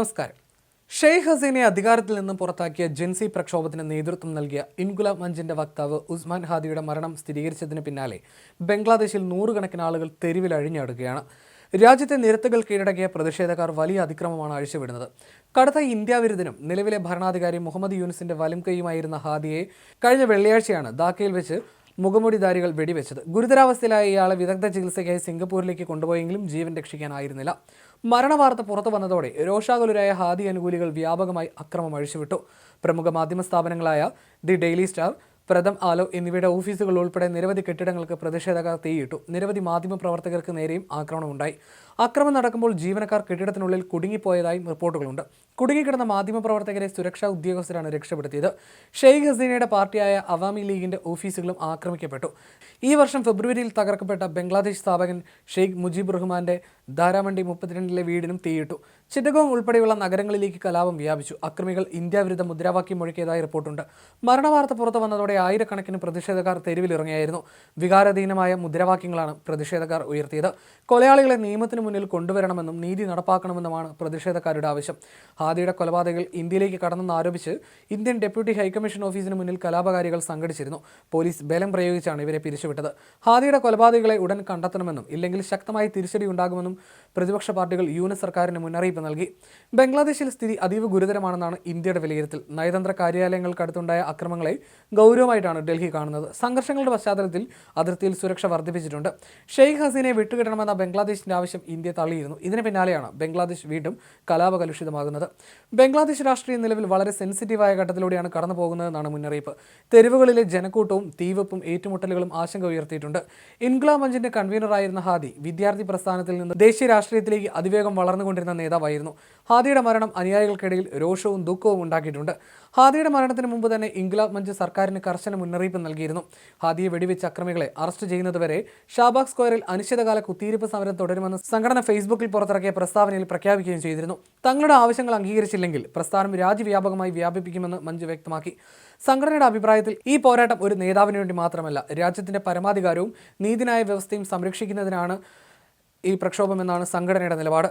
നമസ്കാരം. ഷെയ്ഖ് ഹസീനെ അധികാരത്തിൽ നിന്നും പുറത്താക്കിയ ജെൻസി പ്രക്ഷോഭത്തിന് നേതൃത്വം നൽകിയ ഇൻഗുലാബ് മഞ്ചിന്റെ വക്താവ് ഉസ്മാൻ ഹാദിയുടെ മരണം സ്ഥിരീകരിച്ചതിന് പിന്നാലെ ബംഗ്ലാദേശിൽ നൂറുകണക്കിന് ആളുകൾ തെരുവിൽ അഴിഞ്ഞടുകയാണ് രാജ്യത്തെ നിരത്തുകൾ കീഴടക്കിയ പ്രതിഷേധക്കാർ വലിയ അതിക്രമമാണ് അഴിച്ചുവിടുന്നത്. കടുത്ത ഇന്ത്യ വിരുദ്ധനും നിലവിലെ ഭരണാധികാരി മുഹമ്മദ് യൂനിസിന്റെ വലം കൈയുമായിരുന്ന ഹാദിയെ കഴിഞ്ഞ വെള്ളിയാഴ്ചയാണ് ധാക്കയിൽ വെച്ച് മുഖമുടിധാരികൾ വെടിവെച്ചത്. ഗുരുതരാവസ്ഥയിലായ ഇയാളെ വിദഗ്ധ ചികിത്സയ്ക്കായി സിംഗപ്പൂരിലേക്ക് കൊണ്ടുപോയെങ്കിലും ജീവൻ രക്ഷിക്കാനായിരുന്നില്ല. മരണവാർത്ത പുറത്തു വന്നതോടെ രോഷാകുലരായ ഹാദി അനുകൂലികൾ വ്യാപകമായി അക്രമം അഴിച്ചുവിട്ടു. പ്രമുഖ മാധ്യമ സ്ഥാപനങ്ങളായ the daily star Prothom Alo എന്നിവയുടെ ഓഫീസുകൾ ഉൾപ്പെടെ നിരവധി കെട്ടിടങ്ങൾക്ക് പ്രതിഷേധക്കാർ തീയിട്ടു. നിരവധി മാധ്യമ പ്രവർത്തകർക്ക് നേരെയും ആക്രമണമുണ്ടായി. ആക്രമണം നടക്കുമ്പോൾ ജീവനക്കാർ കെട്ടിടത്തിനുള്ളിൽ കുടുങ്ങിപ്പോയതായും റിപ്പോർട്ടുകളുണ്ട്. കുടുങ്ങിക്കിടന്ന മാധ്യമപ്രവർത്തകരെ സുരക്ഷാ ഉദ്യോഗസ്ഥരാണ് രക്ഷപ്പെടുത്തിയത്. ഷെയ്ഖ് ഹസീനയുടെ പാർട്ടിയായ അവാമി ലീഗിന്റെ ഓഫീസുകളും ആക്രമിക്കപ്പെട്ടു. ഈ വർഷം ഫെബ്രുവരിയിൽ തകർക്കപ്പെട്ട ബംഗ്ലാദേശ് സ്ഥാപകൻ ഷെയ്ഖ് മുജീബ് റഹ്മാന്റെ ധാരാമണ്ഡി മുപ്പത്തിരണ്ടിലെ വീടിനും തീയിട്ടു. ചിറ്റഗോങ് ഉൾപ്പെടെയുള്ള നഗരങ്ങളിലേക്ക് കലാപം വ്യാപിച്ചു. അക്രമികൾ ഇന്ത്യ വിരുദ്ധ മുദ്രാവാക്യം മുഴക്കിയതായി റിപ്പോർട്ടുണ്ട്. മരണവാർത്ത പുറത്തു വന്നതോടെ ആയിരക്കണക്കിന് പ്രതിഷേധക്കാർ തെരുവിലിറങ്ങിയായിരുന്നു. വികാരധീനമായ മുദ്രാവാക്യങ്ങളാണ് പ്രതിഷേധക്കാർ ഉയർത്തിയത്. കൊലയാളികളെ നിയമത്തിന് മുന്നിൽ കൊണ്ടുവരണമെന്നും നീതി നടപ്പാക്കണമെന്നുമാണ് പ്രതിഷേധക്കാരുടെ ആവശ്യം. ഹാദിയുടെ കൊലപാതകൾ ഇന്ത്യയിലേക്ക് കടന്നെന്ന് ആരോപിച്ച് ഇന്ത്യൻ ഡെപ്യൂട്ടി ഹൈക്കമ്മീഷൻ ഓഫീസിന് മുന്നിൽ കലാപകാരികൾ സംഘടിച്ചിരുന്നു. പോലീസ് ബലം പ്രയോഗിച്ചാണ് ഇവരെ പിരിച്ചുവിട്ടത്. ഹാദിയുടെ കൊലപാതകളെ ഉടൻ കണ്ടെത്തണമെന്നും ഇല്ലെങ്കിൽ ശക്തമായ തിരിച്ചടി ഉണ്ടാകുമെന്നും പ്രതിപക്ഷ പാർട്ടികൾ യൂണിറ്റ് സർക്കാരിന് മുന്നറിയിപ്പ് നൽകി. ബംഗ്ലാദേശിൽ സ്ഥിതി അതീവ ഗുരുതരമാണെന്നാണ് ഇന്ത്യയുടെ വിലയിരുത്തൽ. നയതന്ത്ര കാര്യാലയങ്ങൾക്കടുത്തുണ്ടായ അക്രമങ്ങളെ ഗൗരവമായിട്ടാണ് ഡൽഹി കാണുന്നത്. സംഘർഷങ്ങളുടെ പശ്ചാത്തലത്തിൽ അതിർത്തിയിൽ സുരക്ഷ വർദ്ധിപ്പിച്ചിട്ടുണ്ട്. ഷെയ്ഖ് ഹസീനെ വിട്ടുകിടണമെന്ന ബംഗ്ലാദേശിന്റെ ആവശ്യം ഇന്ത്യ തള്ളിയിരുന്നു. ഇതിന് പിന്നാലെയാണ് ബംഗ്ലാദേശ് വീണ്ടും കലാപകലുഷിതമാകുന്നത്. ബംഗ്ലാദേശ് രാഷ്ട്രീയ നിലവിൽ വളരെ സെൻസിറ്റീവായ ഘട്ടത്തിലൂടെയാണ് കടന്നു പോകുന്നതെന്നാണ് മുന്നറിയിപ്പ്. തെരുവുകളിലെ ജനക്കൂട്ടവും തീവപ്പും ഏറ്റുമുട്ടലുകളും ആശങ്ക ഉയർത്തിയിട്ടുണ്ട്. ഇൻഗ്ലാ മഞ്ചിന്റെ കൺവീനറായിരുന്ന ഹാദി വിദ്യാർത്ഥി പ്രസ്ഥാനത്തിൽ നിന്ന് ദേശീയ രാഷ്ട്രീയത്തിലേക്ക് അതിവേഗം വളർന്നുകൊണ്ടിരുന്ന നേതാവായിരുന്നു ഹാദിയുടെ മരണം അനുയായികൾക്കിടയിൽ രോഷവും ദുഃഖവും ഉണ്ടാക്കിയിട്ടുണ്ട്. ഹാദിയുടെ മരണത്തിന് മുമ്പ് തന്നെ ഇംഗ്ലാബ് മഞ്ച് സർക്കാരിന് കർശന മുന്നറിയിപ്പ് നൽകിയിരുന്നു. ഹാദിയെ വെടിവെച്ച അക്രമികളെ അറസ്റ്റ് ചെയ്യുന്നതുവരെ ഷാബാഗ് സ്ക്വയറിൽ അനിശ്ചിതകാല കുത്തിയിരിപ്പ് സമരം തുടരുമെന്ന് സംഘടന ഫേസ്ബുക്കിൽ പുറത്തിറക്കിയ പ്രസ്താവനയിൽ പ്രഖ്യാപിക്കുകയും ചെയ്തിരുന്നു. തങ്ങളുടെ ആവശ്യങ്ങൾ അംഗീകരിച്ചില്ലെങ്കിൽ പ്രസ്ഥാനം രാജ്യവ്യാപകമായി വ്യാപിപ്പിക്കുമെന്ന് മഞ്ജു വ്യക്തമാക്കി. സംഘടനയുടെ അഭിപ്രായത്തിൽ ഈ പോരാട്ടം ഒരു നേതാവിന് വേണ്ടി മാത്രമല്ല രാജ്യത്തിന്റെ പരമാധികാരവും നീതിന്യായ വ്യവസ്ഥയും സംരക്ഷിക്കുന്നതിനാണ് ഈ പ്രക്ഷോഭമെന്നാണ് സംഘടനയുടെ നിലപാട്.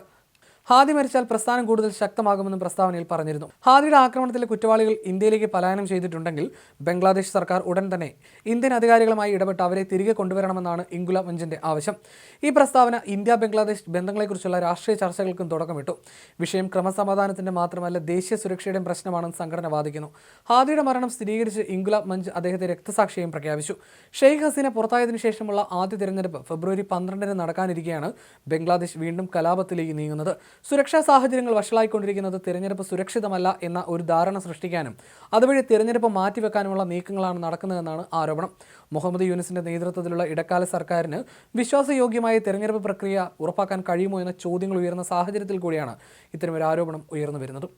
ഹാദി മരിച്ചാൽ പ്രസ്ഥാനം കൂടുതൽ ശക്തമാകുമെന്നും പ്രസ്താവനയിൽ പറഞ്ഞിരുന്നു. ഹാദിയുടെ ആക്രമണത്തിലെ കുറ്റവാളികൾ ഇന്ത്യയിലേക്ക് പലായനം ചെയ്തിട്ടുണ്ടെങ്കിൽ ബംഗ്ലാദേശ് സർക്കാർ ഉടൻ തന്നെ ഇന്ത്യൻ അധികാരികളുമായി ഇടപെട്ട് അവരെ തിരികെ കൊണ്ടുവരണമെന്നാണ് ഇംഗുല മഞ്ചിന്റെ ആവശ്യം. ഈ പ്രസ്താവന ഇന്ത്യ ബംഗ്ലാദേശ് ബന്ധങ്ങളെക്കുറിച്ചുള്ള രാഷ്ട്രീയ ചർച്ചകൾക്കും തുടക്കമിട്ടു. വിഷയം ക്രമസമാധാനത്തിന്റെ മാത്രമല്ല ദേശീയ സുരക്ഷയുടെയും പ്രശ്നമാണെന്ന് സംഘടന വാദിക്കുന്നു. ഹാദിയുടെ മരണം സ്ഥിരീകരിച്ച് ഇംഗുല മഞ്ച് അദ്ദേഹത്തെ രക്തസാക്ഷിയും പ്രഖ്യാപിച്ചു. ഷെയ്ഖ് ഹസീന പുറത്തായതിനു ശേഷമുള്ള ആദ്യ തിരഞ്ഞെടുപ്പ് ഫെബ്രുവരി പന്ത്രണ്ടിന് നടക്കാനിരിക്കെയാണ് ബംഗ്ലാദേശ് വീണ്ടും കലാപത്തിലേക്ക് നീങ്ങുന്നത്. സുരക്ഷാ സാഹചര്യങ്ങൾ വഷളായിക്കൊണ്ടിരിക്കുന്നത് തിരഞ്ഞെടുപ്പ് സുരക്ഷിതമല്ല എന്ന ഒരു ധാരണ സൃഷ്ടിക്കാനും അതുവഴി തിരഞ്ഞെടുപ്പ് മാറ്റിവെക്കാനുമുള്ള നീക്കങ്ങളാണ് നടക്കുന്നതെന്നാണ് ആരോപണം. മുഹമ്മദ് യൂനിസിന്റെ നേതൃത്വത്തിലുള്ള ഇടക്കാല സർക്കാരിന് വിശ്വാസയോഗ്യമായ തിരഞ്ഞെടുപ്പ് പ്രക്രിയ ഉറപ്പാക്കാൻ കഴിയുമോ എന്ന ചോദ്യങ്ങൾ ഉയർന്ന സാഹചര്യത്തിൽ കൂടിയാണ് ഇത്തരമൊരു ആരോപണം ഉയർന്നു വരുന്നത്.